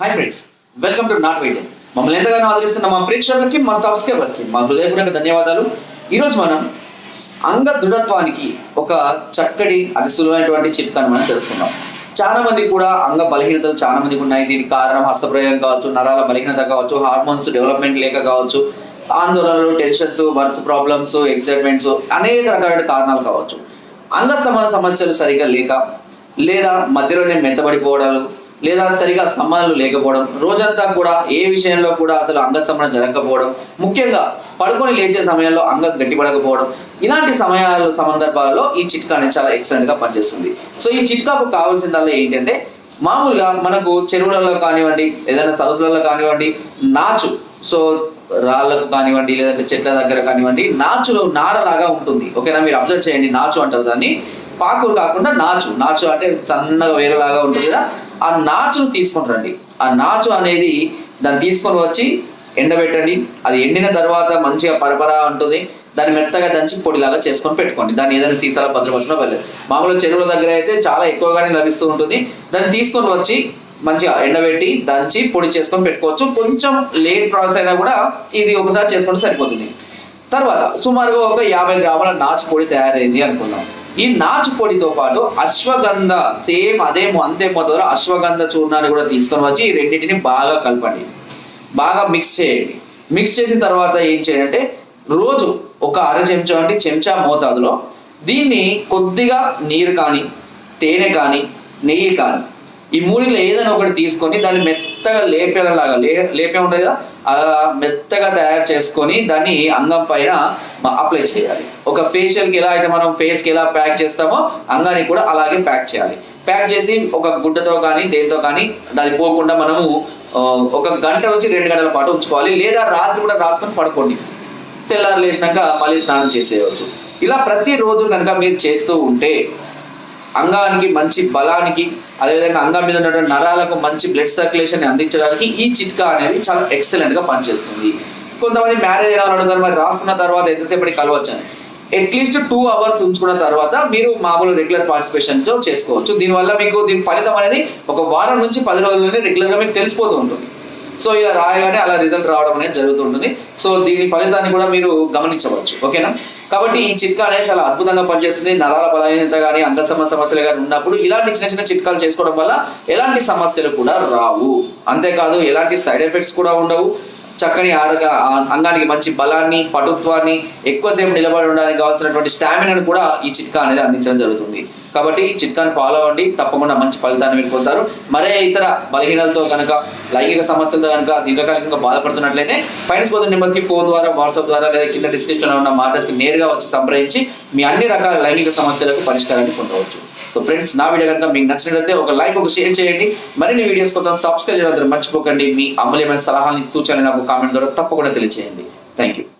High friends welcome to నాట్ వైద్యం మమ్మల్ని ఎంతగానో ఆదరిస్తున్న మా ప్రేక్షకులకి మా సబ్స్క్రైబర్స్కి మా హృదయపూర్వక ధన్యవాదాలు. ఈరోజు మనం అంగ దృఢత్వానికి ఒక చక్కటి అది సులువైనటువంటి చిట్కాను మనం తెలుసుకుందాం. చాలా మంది కూడా అంగ బలహీనతలు చాలా మందికి ఉన్నాయి. దీనికి కారణం హస్తప్రయోగం కావచ్చు నరాల బలహీనత కావచ్చు హార్మోన్స్ డెవలప్మెంట్ లేక కావచ్చు ఆందోళనలు టెన్షన్స్ వర్క్ ప్రాబ్లమ్స్ ఎక్సైట్మెంట్స్ అనేక రకాలైన కారణాలు కావచ్చు. అంగ సంబంధ సమస్యలు సరిగా లేక లేదా మధ్యలోనే మెత్తబడిపోవడాలు లేదా సరిగా స్తంభాలు లేకపోవడం రోజంతా కూడా ఏ విషయంలో కూడా అసలు అంగ స్తంభన జరగకపోవడం ముఖ్యంగా పడుకొని లేచే సమయంలో అంగం గట్టిపడకపోవడం ఇలాంటి సమయాలు సందర్భాల్లో ఈ చిట్కా అనేది చాలా ఎక్సలెంట్గా పనిచేస్తుంది. సో ఈ చిట్కాకు కావాల్సిందల్లా ఏంటంటే మామూలుగా మనకు చెరువులలో కానివ్వండి ఏదైనా సరస్సులలో కానివ్వండి నాచు సో రాళ్ళకు కానివ్వండి లేదంటే చెట్ల దగ్గర కానివ్వండి నాచులో నారలాగా ఉంటుంది. ఓకేనా? మీరు అబ్జర్వ్ చేయండి నాచు అంటారు దాన్ని. పాకులు కాకుండా నాచు. నాచు అంటే సన్నగా వేరేలాగా ఉంటుంది కదా. ఆ నాచును తీసుకొని రండి. ఆ నాచు అనేది దాన్ని తీసుకొని వచ్చి ఎండబెట్టండి. అది ఎండిన తర్వాత మంచిగా పరపరా ఉంటుంది. దాన్ని మెత్తగా దంచి పొడిలాగా చేసుకొని పెట్టుకోండి. దాన్ని ఏదైనా సీసాలో భద్రపరచుకున్నా వెళ్ళదు మామూలుగా చెరువుల దగ్గర అయితే చాలా ఎక్కువగానే లభిస్తూ ఉంటుంది. దాన్ని తీసుకొని వచ్చి మంచిగా ఎండబెట్టి దంచి పొడి చేసుకొని పెట్టుకోవచ్చు. కొంచెం లేట్ ప్రాసెస్ అయినా కూడా ఇది ఒకసారి చేసుకుంటే సరిపోతుంది. తర్వాత సుమారుగా ఒక యాభై గ్రాముల నాచు పొడి తయారైంది అనుకుందాం. ఈ నాచు పొడితో పాటు అశ్వగంధ సేమ్ అదే అంతే మొదలు అశ్వగంధ చూర్ణాన్ని కూడా తీసుకొని వచ్చి ఈ రెండింటిని బాగా కలపండి. బాగా మిక్స్ చేయండి. మిక్స్ చేసిన తర్వాత ఏం చేయాలంటే రోజు ఒక అర చెంచా అంటే చెంచా మోతాదులో దీన్ని కొద్దిగా నీరు కానీ తేనె కానీ నెయ్యి కానీ ఈ మూడిలో ఏదైనా ఒకటి తీసుకొని దాన్ని మెత్తగా లేపేలాగా లే లేపే ఉంటుంది కదా? అలా మెత్తగా తయారు చేసుకొని దాన్ని అంగం పైన అప్లై చేయాలి. ఒక ఫేషియల్కి ఎలా అయితే మనం ఫేస్కి ఎలా ప్యాక్ చేస్తామో అంగానికి కూడా అలాగే ప్యాక్ చేయాలి. ప్యాక్ చేసి ఒక గుడ్డతో కానీ దేనితో కానీ దాన్ని పోకుండా మనము ఒక గంట నుంచి రెండు గంటల పాటు ఉంచుకోవాలి. లేదా రాత్రి కూడా రాసుకొని పడుకోండి. తెల్లారు లేచినాక మళ్ళీ స్నానం చేసేయవచ్చు. ఇలా ప్రతిరోజు కనుక మీరు చేస్తూ ఉంటే అంగానికి మంచి బలానికి అదేవిధంగా అంగం మీద ఉన్నటువంటి నరాలకు మంచి బ్లడ్ సర్క్యులేషన్ అందించడానికి ఈ చిట్కా అనేది చాలా ఎక్సలెంట్గా పనిచేస్తుంది. కొంతమంది మ్యారేజ్ అయిన వాళ్ళు అడుగుతారు మరి రాసుకున్న తర్వాత ఎంతసేపటి కలవచ్చు అని అట్లీస్ట్ టూ అవర్స్ ఉంచుకున్న తర్వాత మీరు మామూలు రెగ్యులర్ పార్టిసిపేషన్తో చేసుకోవచ్చు. దీనివల్ల మీకు దీని ఫలితం అనేది ఒక వారం నుంచి పది రోజుల్లోనే రెగ్యులర్గా మీకు తెలిసిపోతూ ఉంటుంది. సో ఇలా రాయగానే అలా రిజల్ట్ రావడం అనేది జరుగుతుంటుంది సో దీని ఫలితాన్ని కూడా మీరు గమనించవచ్చు. ఓకేనా? కాబట్టి ఈ చిట్కా అనేది చాలా అద్భుతంగా పనిచేస్తుంది. నరాల బలహీనత కానీ అంతసమ సమస్యలు కానీ ఉన్నప్పుడు ఇలాంటి చిన్న చిన్న చిట్కాలు చేసుకోవడం వల్ల ఎలాంటి సమస్యలు కూడా రావు. అంతేకాదు ఎలాంటి సైడ్ ఎఫెక్ట్స్ కూడా ఉండవు. చక్కని ఆరోగ్య అంగానికి మంచి బలాన్ని పటుత్వాన్ని ఎక్కువసేపు నిలబడి ఉండడానికి కావాల్సినటువంటి స్టామినాను కూడా ఈ చిట్కా అనేది అందించడం జరుగుతుంది. కాబట్టి ఈ చిట్కాని ఫాలో అవ్వండి. తప్పకుండా మంచి ఫలితాన్ని మీరు పొందుతారు. మరే ఇతర బలహీనలతో కనుక లైంగిక సమస్యలతో కనుక దీర్ఘకాలికంగా బాధపడుతున్నట్లయితే ఫైనాన్స్ స్పోతున్న నెంబర్స్కి ఫోన్ ద్వారా వాట్సాప్ ద్వారా లేదా కింద డిస్క్రిప్షన్ ఉన్న మాటర్స్కి నేరుగా వచ్చి సంప్రదించి మీ అన్ని రకాల లైంగిక సమస్యలకు పరిష్కారాన్ని పొందవచ్చు. సో ఫ్రెండ్స్ నా వీడియో కనుక మీకు నచ్చినట్లయితే ఒక లైక్ ఒక షేర్ చేయండి. మరిన్ని వీడియోస్ కోసం సబ్స్క్రైబ్ చేయడం మర్చిపోకండి. మీ అమూల్యమైన సలహాలని సూచనలు నాకు కామెంట్ ద్వారా తప్పకుండా తెలియజేయండి థ్యాంక్ యూ